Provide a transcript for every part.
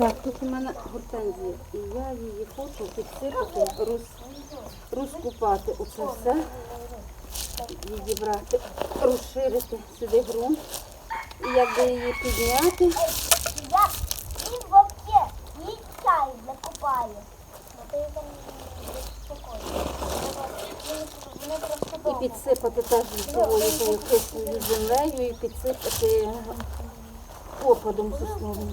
Так, тут у мене гортензія. І я її хочу підсипати, роз, розкупати оце все. Її брати, розширити сюди ґрунт. І якби її підняти, Я він вообще їй чай просто і підсипати теж лісовою тою кисною землею і підсипати опадом сосновим.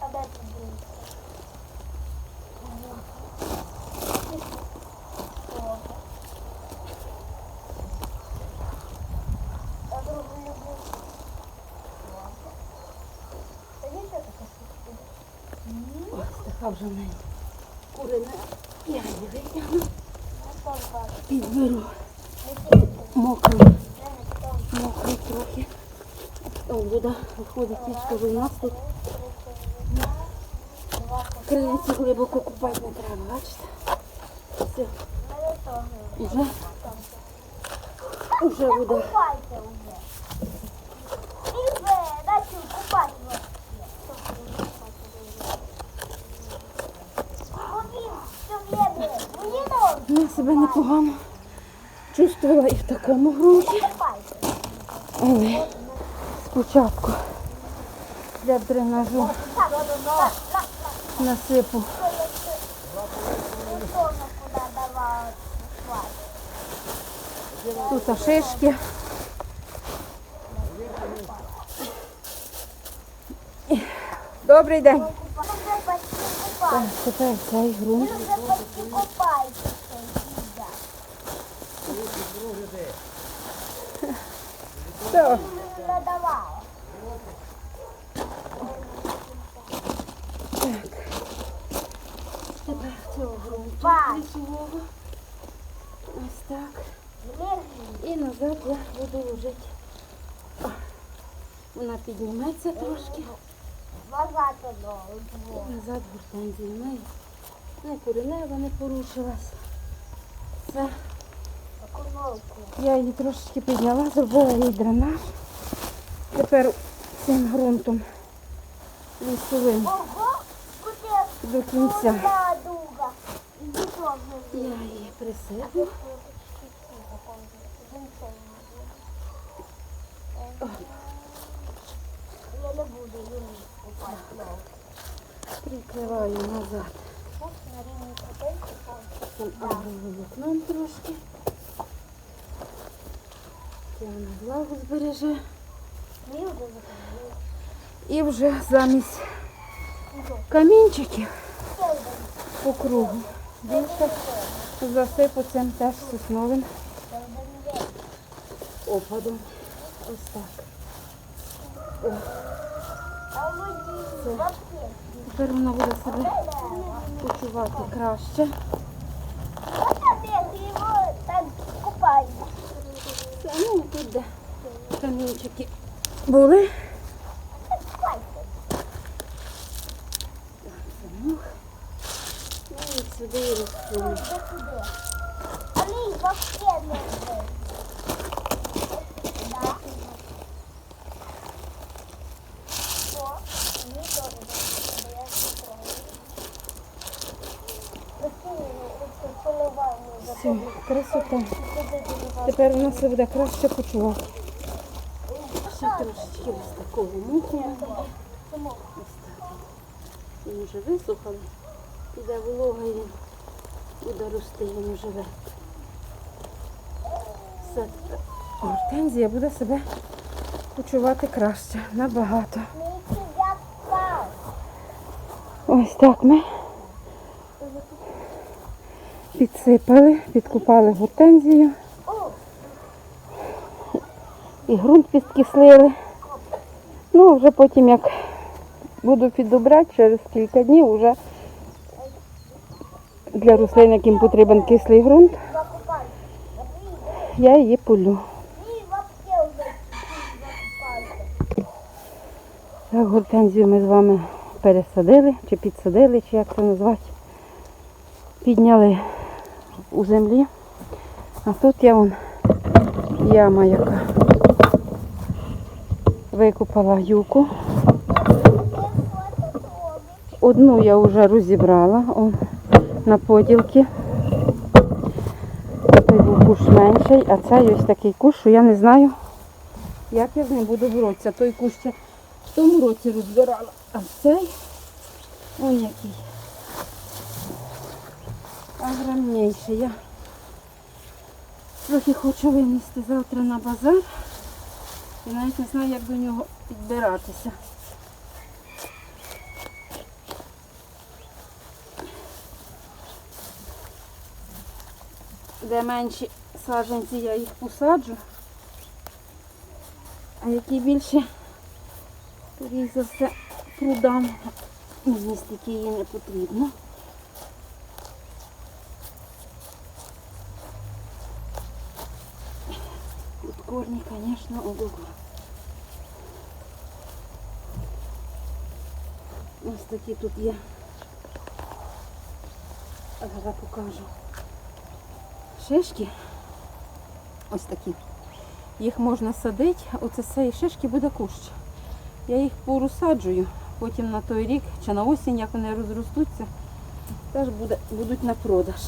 А де ти був? Я другу люблю. Та є ще така штука? Ось така вже в мене курина. Я її витягну, Ну, підберу мокрий, мокрий трохи. О, вода виходить тічка у нас тут. Криниці глибоко купати не треба, бачите? Все, уже, уже вода. Купайте уже. І ви, дайте купати вас. Бо він все время, мені норм. Я себе непогано чувствувала і в такому ґрунті. Але спочатку для дренажу насипу тут шишки. Добрий день. Так, тепер цей ґрунт. Так, Не надавала. тепер цього ґрунту Бач. лісового. Ось так. І назад я буду ложити. Вона підніметься трошки. Назад гортензії неї. Не коренева не порушилась. Все. Я її трошечки підняла, зробила їй дренаж. Тепер цим ґрунтом лісовим до кінця. Я її присиплю. Я не буду. Прикриваю назад крапельки цим агроволокном трошки. Вона влагу збереже. І вже замість камінчиків по кругу. Більше засипу цим теж сосновим опадом. Ось так. Воді. Тепер вона буде себе почувати краще. Ти його так купаєш. Це, ну, тут де камінчики були. Купайся. Замок. Ну і сюди і розсуну. Де куди? А мій вообще не йде. Да. О, мені теж не бо я все красота. Тепер вона себе буде краще почувати. Ще трошечки ось такого. Чому? Ось так. Він вже висохали. Піде волога і буде рости, він живе. Все, гортензія буде себе почувати краще, набагато. Ось так ми підсипали, підкупали гортензію і ґрунт підкислили. Ну, вже потім як буду підобрати через кілька днів вже для рослин, яким потрібен кислий ґрунт, я її полю. Так, гортензію ми з вами пересадили, чи підсадили, чи як це назвати. Підняли у землі. А тут я вон яма яка. Викопала юку. Одну я вже розібрала он, на поділки. Той був куш менший, а цей ось такий куш, що я не знаю, як я з ним буду боротися. Той кущ ще в тому році розбирала, а цей он який. Огромніший. Я трохи хочу винести завтра на базар. І навіть не знаю, як до нього підбиратися. Де менші саджанці, я їх посаджу. А які більше, скоріш за все, продам. Мені стільки її не потрібно. Тут корні, звісно, ого. Ось такі тут є. Зараз покажу. Шишки. Ось такі. Їх можна садити, оце з цієї шишки буде кущ. Я їх порозсаджую, потім на той рік чи на осінь, як вони розростуться, теж буде, будуть на продаж.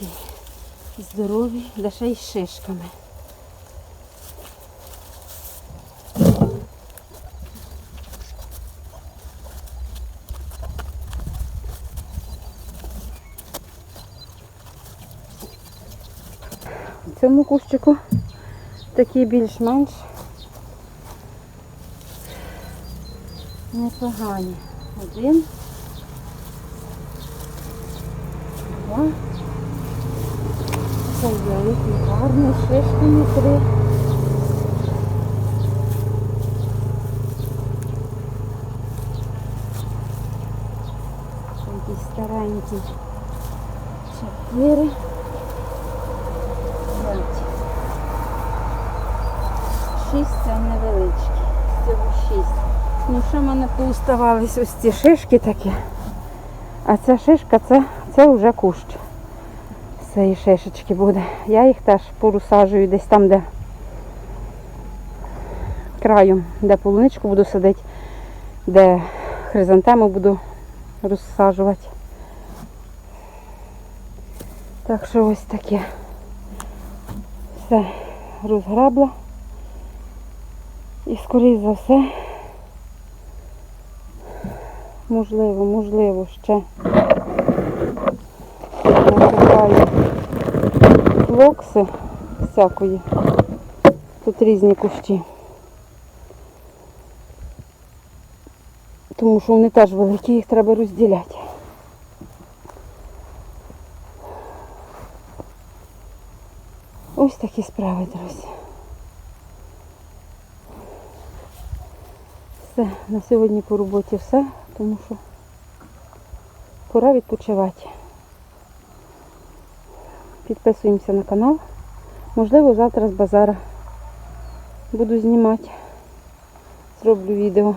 Такі здорові, ще й шишками. Цьому кущику такі більш-менш непогані. Один, два. Цей великий, гарний, шишками три. Ще якийсь старенький. Чотири. Шість це невеличкі. Всього шість. Ну що в мене поуставались ось ці шишки такі. А ця шишка це, це вже кущ цієї шишечки буде. Я їх теж порусаджую десь там, де краєм, де полуничку буду садити, де хризантему буду розсаджувати. Так що ось таке. Все розграбла. І скоріш за все, можливо, можливо, ще флокси всякої. Тут різні кущі. Тому що вони теж великі, їх треба розділяти. Ось такі справи, друзі. Все, на сьогодні по роботі все, тому що пора відпочивати. Підписуємося на канал, Можливо, завтра з базара буду знімати. Зроблю відео.